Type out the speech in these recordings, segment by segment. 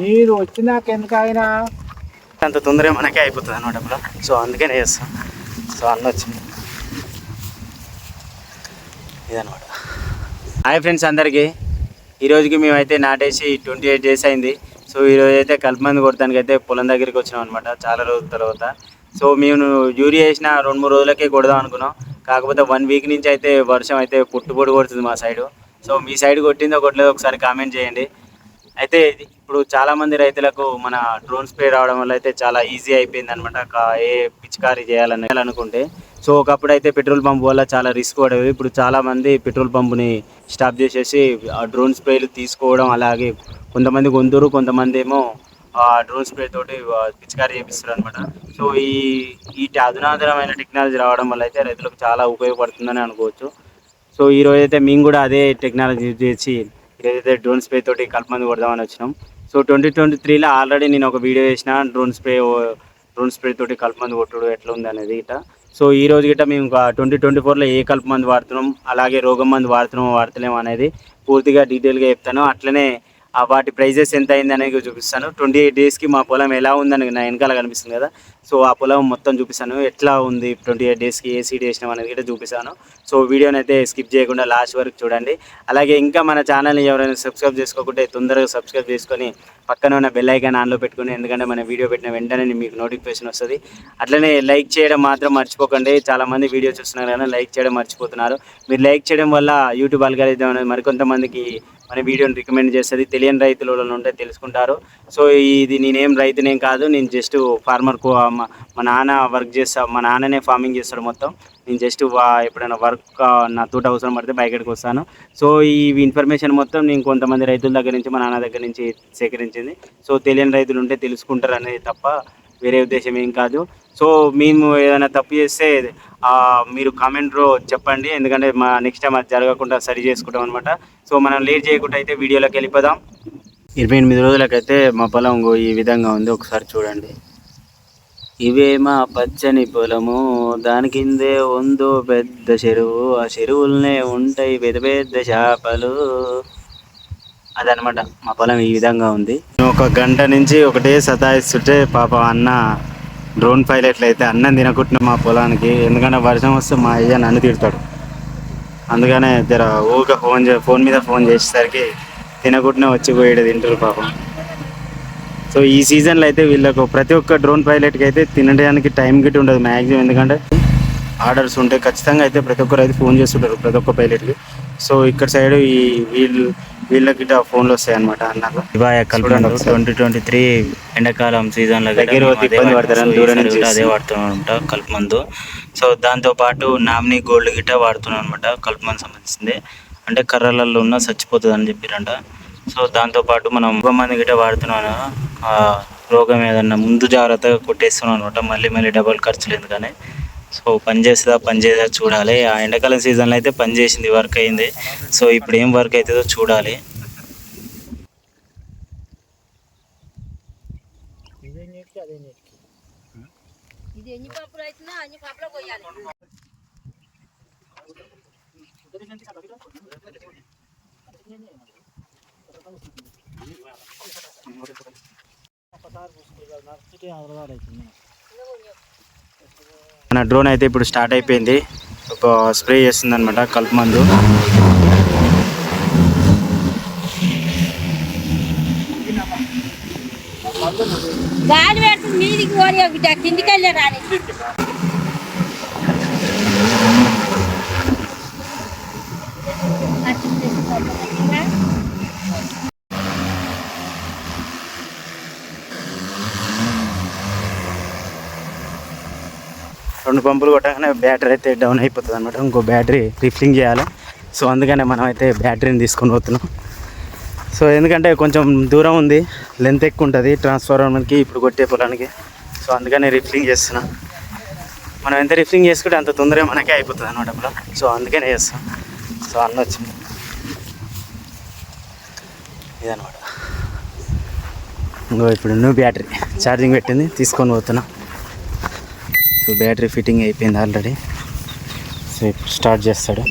మీరు వచ్చినాక ఎందుకైనా? అంత తొందరగా మనకే అయిపోతుంది అనమాట ఇప్పుడు. సో అందుకనే చేస్తాం. సో అన్న వచ్చింది ఇదనమాట హాయ్ ఫ్రెండ్స్ అందరికీ. ఈ రోజుకి మేమైతే నాటేసి ట్వంటీ ఎయిట్ డేస్ అయింది. సో ఈ రోజు అయితే కలుపుమంది కొడతానికి అయితే పొలం దగ్గరికి వచ్చినాం అనమాట చాలా రోజుల తర్వాత. సో మేము యూరియా వేసిన రెండు మూడు రోజులకే కొడదాం అనుకున్నాం. కాకపోతే వన్ వీక్ నుంచి అయితే వర్షం అయితే పుట్టుబొడి కొడుతుంది మా సైడు. సో మీ సైడ్ కొట్టిందో కొట్టలేదో ఒకసారి కామెంట్ చేయండి. అయితే ఇప్పుడు చాలామంది రైతులకు మన డ్రోన్ స్ప్రే రావడం వల్ల అయితే చాలా ఈజీ అయిపోయింది అనమాట ఏ పిచికారీ చేయాలని అనుకుంటే. సో ఒకప్పుడు అయితే పెట్రోల్ పంప్ వల్ల చాలా రిస్క్ పడేవి. ఇప్పుడు చాలామంది పెట్రోల్ పంపుని స్టాప్ చేసేసి ఆ డ్రోన్ స్ప్రేలు తీసుకోవడం అలాగే కొంతమంది కొందరు కొంతమంది ఏమో ఆ డ్రోన్ స్ప్రే తోటి పిచికారీ చేపిస్తారు అనమాట సో ఈ ఈ అధునాతనమైన టెక్నాలజీ రావడం వల్ల అయితే రైతులకు చాలా ఉపయోగపడుతుందని అనుకోవచ్చు. సో ఈ రోజైతే అయితే మేము కూడా అదే టెక్నాలజీ యూజ్ చేసి ఏదైతే డ్రోన్ స్ప్రే తోటి కలుపుమంది కొడదామని వచ్చినాం. సో ట్వంటీ ట్వంటీ త్రీలో ఆల్రెడీ నేను ఒక వీడియో చేసిన డ్రోన్ స్ప్రే డ్రోన్ స్ప్రే తోటి కలుపుమంది కొట్టుడు ఎట్లా ఉంది అనేది గిట్ట సో ఈ రోజు గిట్ట మేము ట్వంటీ ట్వంటీ ఫోర్లో ఏ కలుపు వాడుతున్నాం అలాగే రోగం మంది వాడుతున్నాం వాడతలేమో అనేది పూర్తిగా డీటెయిల్గా చెప్తాను. అట్లనే వాటి ప్రైజెస్ ఎంత అయింది అనేది చూపిస్తాను. ట్వంటీ ఎయిట్ డేస్కి మా పొలం ఎలా ఉందని నా వెనకాల కనిపిస్తుంది కదా. సో ఆ పొలం మొత్తం చూపిస్తాను. ఎట్లా ఉంది ట్వంటీ ఎయిట్ డేస్కి ఏ సీడ్ వేసినాం అనేది కూడా చూపిస్తాను. సో వీడియోని అయితే స్కిప్ చేయకుండా లాస్ట్ వరకు చూడండి. అలాగే ఇంకా మన ఛానల్ని ఎవరైనా సబ్స్క్రైబ్ చేసుకోకుంటే తొందరగా సబ్స్క్రైబ్ చేసుకొని పక్కన ఉన్న బెల్ ఐకాన్ ఆన్లో పెట్టుకుని ఎందుకంటే మన వీడియో పెట్టిన వెంటనే మీకు నోటిఫికేషన్ వస్తుంది. అట్లనే లైక్ చేయడం మాత్రం మర్చిపోకండి. చాలామంది వీడియో చూస్తున్నారు కానీ లైక్ చేయడం మర్చిపోతున్నారు. మీరు లైక్ చేయడం వల్ల యూట్యూబ్ అల్గారిథం అనేది మరికొంతమందికి మన వీడియోని రికమెండ్ చేస్తుంది తెలియని రైతులు ఉంటే తెలుసుకుంటారు. సో ఇది నేనేం రైతునేం కాదు. నేను జస్ట్ ఫార్మర్ మా మా నాన్న వర్క్ చేస్తా మా నాన్ననే ఫార్మింగ్ చేస్తాడు మొత్తం. నేను జస్ట్ ఎప్పుడైనా వర్క్ నా తోట అవసరం పడితే బయటకు వస్తాను. సో ఈ ఇన్ఫర్మేషన్ మొత్తం నేను కొంతమంది రైతుల దగ్గర నుంచి మా నాన్న దగ్గర నుంచి సేకరించింది. సో తెలియని రైతులు ఉంటే తెలుసుకుంటారు అనేది తప్ప వేరే ఉద్దేశం ఏం కాదు. సో మేము ఏదైనా తప్పు చేస్తే మీరు కామెంట్లో చెప్పండి. ఎందుకంటే మా నెక్స్ట్ టైం అది జరగకుండా సరి చేసుకుంటాం అనమాట సో మనం లేట్ చేయకుండా అయితే వీడియోలోకి వెళ్ళిపోదాం. ఇరవై ఎనిమిది రోజులకైతే మా పొలం ఈ విధంగా ఉంది. ఒకసారి చూడండి. ఇవే మా పచ్చని పొలము. దాని కిందే ఉందో పెద్ద చెరువు. ఆ చెరువులనే ఉంటాయి పెద్ద పెద్ద చేపలు. అదనమాట మా పొలం ఈ విధంగా ఉంది. ఒక గంట నుంచి ఒకటే సతాయిస్తుంటే పాప అన్న డ్రోన్ పైలట్లు అయితే అన్నం తినకుంటున్నా మా పొలానికి. ఎందుకంటే వర్షం వస్తే మా అయ్య నన్ను తిడతాడు. అందుకనే జర ఊక ఫోన్ చే ఫోన్ మీద ఫోన్ చేసేసరికి తినకుండా వచ్చి పోయేది తింటారు పాపం. సో ఈ సీజన్లో అయితే వీళ్ళకు ప్రతి ఒక్క డ్రోన్ పైలట్కి అయితే తినడానికి టైం గిట్ ఉండదు మ్యాక్సిమం ఎందుకంటే ఆర్డర్స్ ఉంటాయి ఖచ్చితంగా అయితే ప్రతి ఒక్కరు అయితే ఫోన్ చేస్తుంటారు ప్రతి ఒక్క పైలట్కి. సో ఇక్కడ సైడ్ ఈ వీళ్ళు వీళ్ళకి ఫోన్లు వస్తాయి అనమాట అన్నారు ఇవాళ ట్వంటీ ట్వంటీ త్రీ ఎండాకాలం సీజన్లో దగ్గర అదే వాడుతున్నాం. అనమాట కల్పమందు. సో దాంతో పాటు నామినీ గోల్డ్ గిట్ట వాడుతున్నాం అనమాట కల్పమంది సంబంధించింది. అంటే కర్రలలో ఉన్న చచ్చిపోతుంది అని చెప్పారంట. సో దాంతో పాటు మనం మంది గిట్ట వాడుతున్నాను ఆ రోగం ఏదన్నా ముందు జాగ్రత్తగా కొట్టేస్తున్నాం అనమాట మళ్ళీ మళ్ళీ డబల్ ఖర్చులు ఎందుకని. సో పని చేస్తుందా పని చేయదా చూడాలి. ఆ ఎండాకాలం సీజన్లో అయితే పని చేసింది వర్క్ అయింది. సో ఇప్పుడు ఏం వర్క్ అవుతుందో చూడాలి. ఇది ఎన్ని అన్ని పోయాలి. మన డ్రోన్ అయితే ఇప్పుడు స్టార్ట్ అయిపోయింది. ఒక స్ప్రే చేస్తుంది అనమాట కలుపు మందు. గాలి పెడుతుంది మీదికి పోనీ బిడ్డ కిందికి వెళ్ళే రాని. రెండు పంపులు కొట్టగానే బ్యాటరీ అయితే డౌన్ అయిపోతుంది అనమాట ఇంకో బ్యాటరీ రిఫిలింగ్ చేయాలి. సో అందుకనే మనం అయితే బ్యాటరీని తీసుకొని పోతున్నాం. సో ఎందుకంటే కొంచెం దూరం ఉంది లెంత్ ఎక్కువ ఉంటుంది ట్రాన్స్ఫార్మర్కి ఇప్పుడు కొట్టే పొలానికి. సో అందుకనే రిఫిలింగ్ చేస్తున్నా. మనం ఎంత రిఫిలింగ్ చేసుకుంటే అంత తొందరగా మనకే అయిపోతుంది అనమాట పొలం. సో అందుకనే చేస్తాం సో అన్న వచ్చింది ఇదనమాట ఇంకో ఇప్పుడు న్యూ బ్యాటరీ ఛార్జింగ్ పెట్టింది తీసుకొని పోతున్నా. సో బ్యాటరీ ఫిట్టింగ్ అయిపోయింది ఆల్రెడీ. సో ఇప్పుడు స్టార్ట్ చేస్తాడు.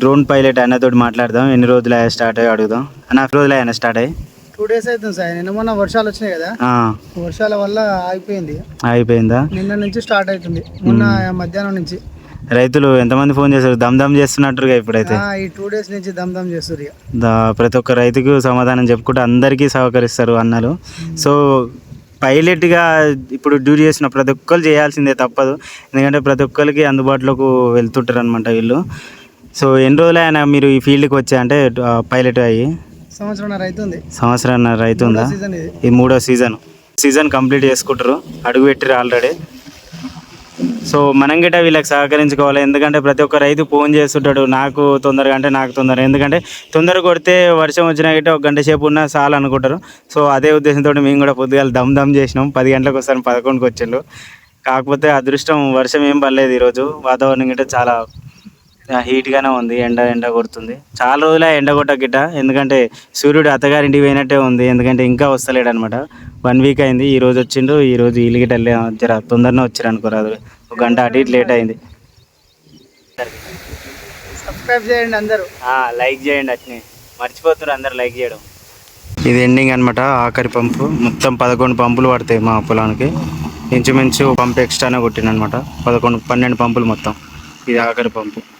డ్రోన్ పైలట్ అన్నతోటి మాట్లాడదాం. ఎన్ని రోజులు అయ్యా స్టార్ట్ అయ్యి అడుగుదాం. అన్న రోజులు అయినా స్టార్ట్ అయ్యి? టూ డేస్ అవుతుంది సార్. నిన్న మొన్న వర్షాలు వచ్చినాయి కదా. వర్షాల వల్ల ఆగిపోయింది. ఆగిపోయిందా? నిన్న నుంచి స్టార్ట్ అవుతుంది. మొన్న మధ్యాహ్నం నుంచి. రైతులు ఎంతమంది ఫోన్ చేశారు? దమ్ దమ్ చేస్తున్నట్టుగా ఇప్పుడైతే. ఈ టూ డేస్ నుంచి దమ్ దమ్ చేస్తారు ప్రతి ఒక్క రైతుకు సమాధానం చెప్పుకుంటూ అందరికీ సహకరిస్తారు అన్నలు. సో పైలట్గా ఇప్పుడు డ్యూటీ చేసిన ప్రతి ఒక్కరు చేయాల్సిందే తప్పదు. ఎందుకంటే ప్రతి ఒక్కరికి అందుబాటులోకి వెళ్తుంటారు అనమాట వీళ్ళు. సో ఎన్ని రోజులు అయినా మీరు ఈ ఫీల్డ్కి వచ్చా? అంటే పైలట్ అయ్యి. సంవత్సరం అవుతుంది సంవత్సరం రైతు ఉందా? ఇది. మూడో సీజన్ సీజన్ కంప్లీట్ చేసుకుంటారు. అడుగు పెట్టిరు ఆల్రెడీ సో మనం గిట్ట వీళ్ళకి సహకరించుకోవాలి. ఎందుకంటే ప్రతి ఒక్క రైతు ఫోన్ చేస్తుంటాడు నాకు తొందరగా అంటే నాకు తొందర ఎందుకంటే తొందర కొడితే వర్షం వచ్చినా గిట్ట ఒక గంట సేపు ఉన్నా చాలు అనుకుంటారు. సో అదే ఉద్దేశంతో మేము కూడా పొద్దుగాల దమ్ దమ్ చేసినాం. పది గంటలకు వస్తాను పదకొండుకి వచ్చిండు. కాకపోతే అదృష్టం వర్షం ఏం పడలేదు ఈరోజు. వాతావరణం గిట్ట చాలా హీట్గానే ఉంది ఎండ ఎండ కొడుతుంది. చాలా రోజులే ఎండ కొట్ట గిట్ట ఎందుకంటే సూర్యుడు అత్తగారింటికి పోయినట్టే ఉంది ఎందుకంటే ఇంకా వస్తలేడు అనమాట వన్ వీక్ అయింది ఈ రోజు వచ్చిండు ఈ రోజు లే- జర తొందరనే వచ్చారు అనుకోరాదు ఒక గంట అటు ఇటు లేట్ అయింది. సబ్స్క్రైబ్ చేయండి అందరూ. లైక్ చేయండి అట్నే. మర్చిపోతున్నారు అందరు లైక్ చేయడం. ఇది ఎండింగ్ అనమాట ఆఖరి పంపు. మొత్తం పదకొండు పంపులు పడతాయి మా పొలానికి. ఇంచుమించు పంపు ఎక్స్ట్రానే కొట్టిన అనమాట పదకొండు పన్నెండు పంపులు మొత్తం. ఇది ఆఖరి పంపు.